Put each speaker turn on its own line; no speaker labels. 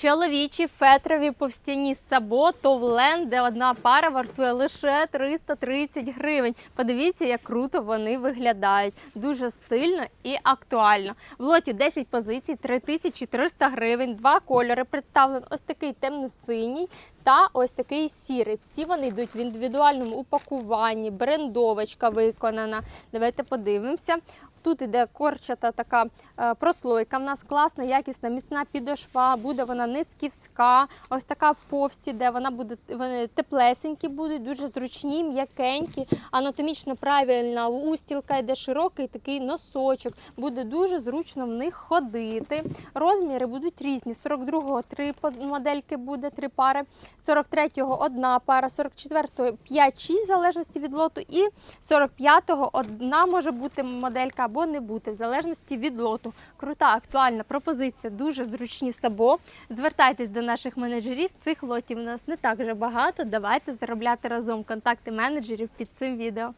Чоловічі фетрові повстяні сабо Товлен, де одна пара вартує лише 330 гривень. Подивіться, як круто вони виглядають. Дуже стильно і актуально. В лоті 10 позицій, 3300 гривень, два кольори представлені. Ось такий темно-синій та ось такий сірий. Всі вони йдуть в індивідуальному упакуванні, брендовочка виконана. Давайте подивимося. Тут іде корчата така е, прослойка. В нас класна, якісна, міцна підошва, буде вона не сківська. Ось така повсті, де вона буде вони теплесенькі будуть, дуже зручні, м'якенькі, анатомічно правильна устілка, йде широкий такий носочок. Буде дуже зручно в них ходити. Розміри будуть різні. 42-го три модельки буде, три пари, 43-го одна пара, 44-го 5-6 в залежності від лоту, і 45-го одна може бути моделька або не бути, в залежності від лоту. Крута, актуальна пропозиція, дуже зручні сабо. Звертайтесь до наших менеджерів. Цих лотів у нас не так вже багато. Давайте заробляти разом контакти менеджерів під цим відео.